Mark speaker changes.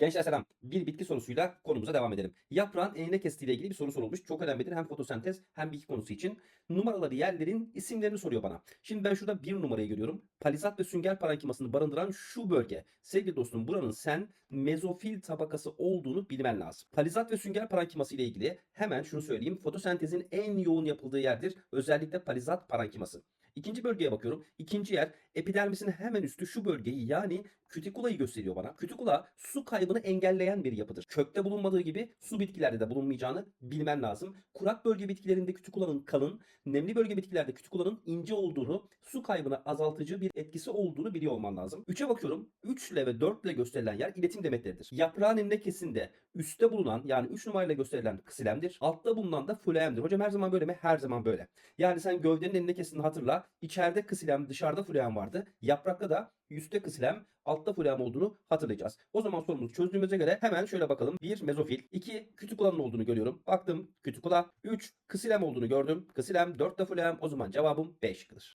Speaker 1: Gençler selam. Bir bitki sorusuyla konumuza devam edelim. Yaprağın enine kestiğiyle ilgili bir soru sorulmuş. Çok önemlidir hem fotosentez hem bitki konusu için. Numaraları yerlerin isimlerini soruyor bana. Şimdi ben şurada bir numarayı görüyorum. Palizat ve sünger parenkimasını barındıran şu bölge. Sevgili dostum buranın sen mezofil tabakası olduğunu bilmen lazım. Palizat ve sünger parenkiması ile ilgili hemen şunu söyleyeyim. Fotosentezin en yoğun yapıldığı yerdir. Özellikle palizat parenkiması. İkinci bölgeye bakıyorum. İkinci yer epidermisin hemen üstü şu bölgeyi yani kütikulayı gösteriyor bana. Kütikula su kaybını engelleyen bir yapıdır. Kökte bulunmadığı gibi su bitkilerde de bulunmayacağını bilmen lazım. Kurak bölge bitkilerinde kütikulanın kalın, nemli bölge bitkilerde kütikulanın ince olduğunu, su kaybını azaltıcı bir etkisi olduğunu biliyor olman lazım. 3'e bakıyorum. 3 ile ve 4 ile gösterilen yer iletim demetleridir. Yaprağın enine kesinde üstte bulunan yani 3 numarayla gösterilen ksilemdir. Altta bulunan da fluemdir. Hocam her zaman böyle mi? Her zaman böyle. Yani sen gövdenin enine kesini hatırla. İçeride ksilem, dışarıda fluem vardı. Yaprakta da üstte ksilem, altta fluem olduğunu hatırlayacağız. O zaman sorumuzu çözdüğümüze göre hemen şöyle bakalım. 1 mezofil, 2 kütikulanın olduğunu görüyorum. Baktım kütikula, 3 ksilem olduğunu gördüm. Ksilem, 4 de fluem. O zaman cevabım B şıkkıdır.